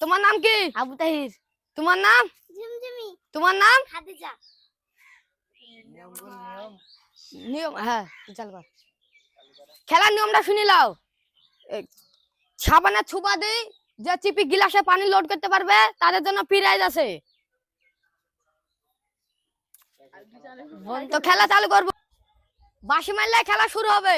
তোমার নাম কি? আবু তাহির। তোমার নাম? ঝুমঝুমি। তোমার নাম? খাদিজা নিয়ম হ্যাঁ কর। খেলার নিয়মটা শুনি লাও এ, সাবানের ছুপা দিই যে চিপি গিলাসে পানি লোড করতে পারবে তাদের জন্য প্রাইজ আছে। তো খেলা চালু করব। বাসি মারলে খেলা শুরু হবে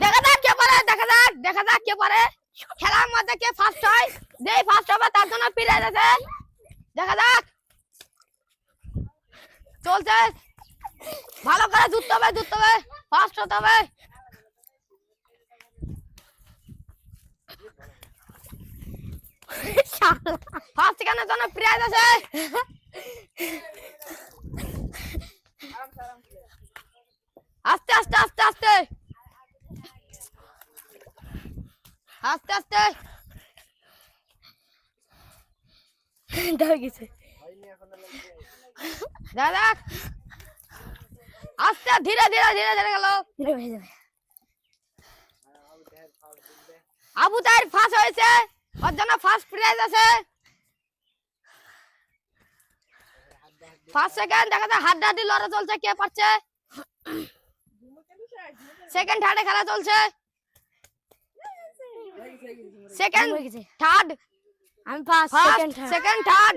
দেখা যাক কে পারে দেখা যাক দেখা যাক কে পারে খেলার মধ্যে কে ফার্স্ট হয়? যেই ফার্স্ট হবে, তার জন্য প্রাইজ আছে দেখা যাক। চলছে। ভালো করে জুততে হবে জুততে হবে। ফার্স্ট হতে হবে। ফার্স্ট সেকেন্ডের জন্য প্রাইজ আছে আস্তে আস্তে আস্তে আস্তে আস্তে। গেছে। দাদা আস্তে ধীরে ধীরে ধীরে ধীরে গেল। আবু তাইর ফার্স্ট হয়েছে। ওর জন্য ফার্স্ট প্রাইজ আছে। ফার্স্ট সেকেন্ড দেখা যায় হাড্ডাহাড্ডি লড়া চলছে কে পারছে? সেকেন্ড থার্ডে খেলা চলছে। সেকেন্ড থার্ড আমি first second first second third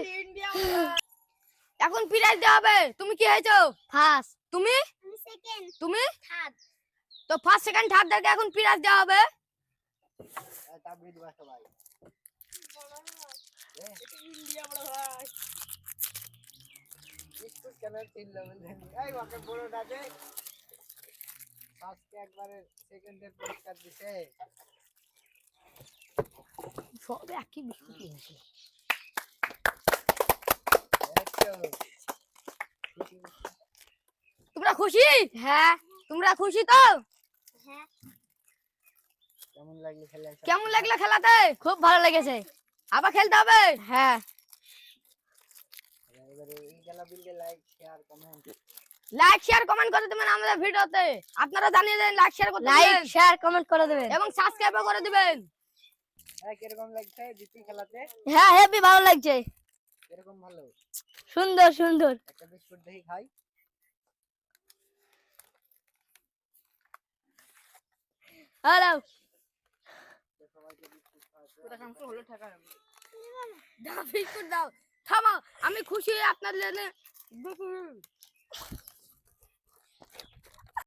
এখন প্রাইজ দেওয়া হবে। তুমি কি হয়েছো? ফার্স্ট তুমি? আমি সেকেন্ড তুমি? থার্ড তো ফার্স্ট সেকেন্ড থার্ডদেরকে এখন প্রাইজ দেওয়া হবে। সব একই বিস্কুটই হয়েছে তোমরা খুশি হ্যাঁ তোমরা খুশি তো হ্যাঁ কেমন লাগল খেলাতে খুব ভালো লেগেছে। আবার খেলতে হবে? হ্যাঁ। লাইক শেয়ার কমেন্ট করে দেবেন আমাদের ভিডিওতে। আপনারা জানিয়ে দেন লাইক শেয়ার করতে লাইক শেয়ার কমেন্ট করে দেবেন। এবং সাবস্ক্রাইব করে দিবেন কীরকম লাগছে জিতি খেলাতে হ্যাঁ হেভি ভালো লাগছে। কীরকম ভালো? সুন্দর সুন্দর। একটা বিস্কুট দেখি খাই। হ্যালো। দাও বিস্কুট দাও। আমি খুশি আপনার জন্য।